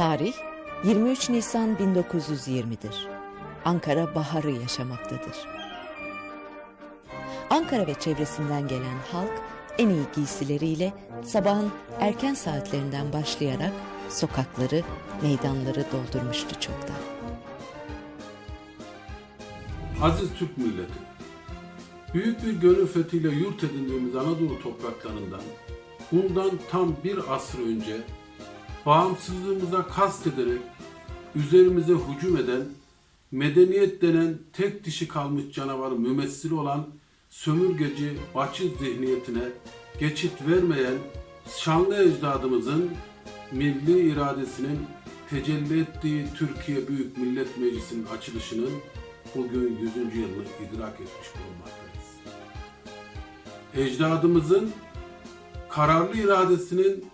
Tarih 23 Nisan 1920'dir. Ankara baharı yaşamaktadır. Ankara ve çevresinden gelen halk en iyi giysileriyle sabahın erken saatlerinden başlayarak sokakları, meydanları doldurmuştu çoktan. Aziz Türk milleti, büyük bir gönül fethiyle yurt edindiğimiz Anadolu topraklarından bundan tam bir asır önce bağımsızlığımıza kast ederek üzerimize hücum eden medeniyet denen tek dişi kalmış canavarın mümessili olan sömürgeci Baçı zihniyetine geçit vermeyen şanlı ecdadımızın milli iradesinin tecelli ettiği Türkiye Büyük Millet Meclisi'nin açılışının bugün 100. yılını idrak etmiş bulunmaktayız. Ecdadımızın kararlı iradesinin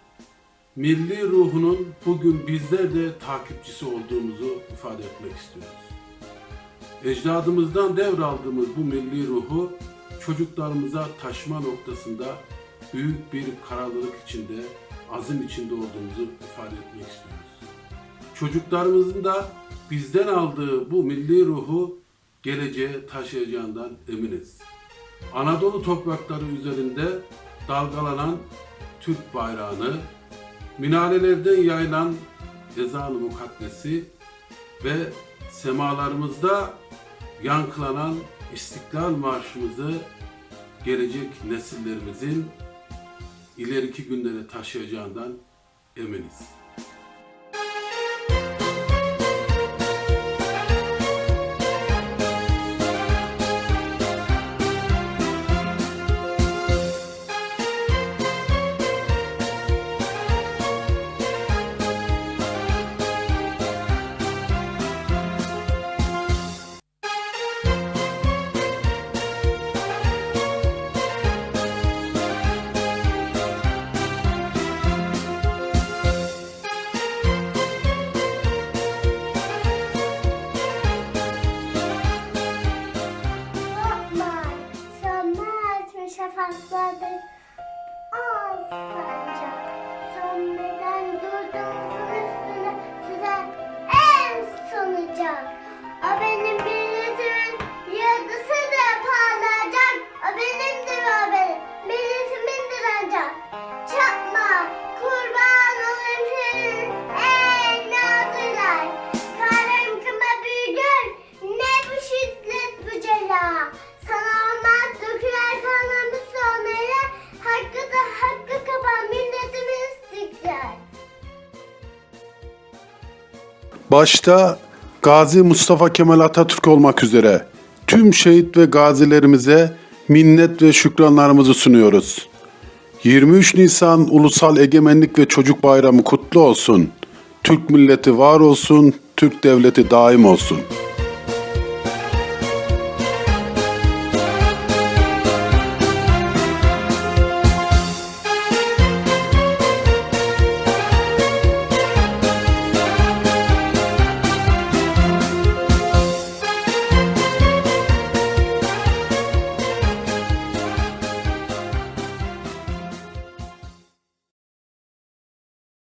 milli ruhunun bugün bizler de takipçisi olduğumuzu ifade etmek istiyoruz. Ecdadımızdan devraldığımız bu milli ruhu çocuklarımıza taşıma noktasında büyük bir kararlılık içinde, azim içinde olduğumuzu ifade etmek istiyoruz. Çocuklarımızın da bizden aldığı bu milli ruhu geleceğe taşıyacağından eminiz. Anadolu toprakları üzerinde dalgalanan Türk bayrağını, minarelerden yayılan ezan-ı mukaddesi ve semalarımızda yankılanan İstiklal Marşımızı gelecek nesillerimizin ileriki günlere taşıyacağından eminiz. Bye. Başta Gazi Mustafa Kemal Atatürk olmak üzere tüm şehit ve gazilerimize minnet ve şükranlarımızı sunuyoruz. 23 Nisan Ulusal Egemenlik ve Çocuk Bayramı kutlu olsun. Türk milleti var olsun, Türk devleti daim olsun.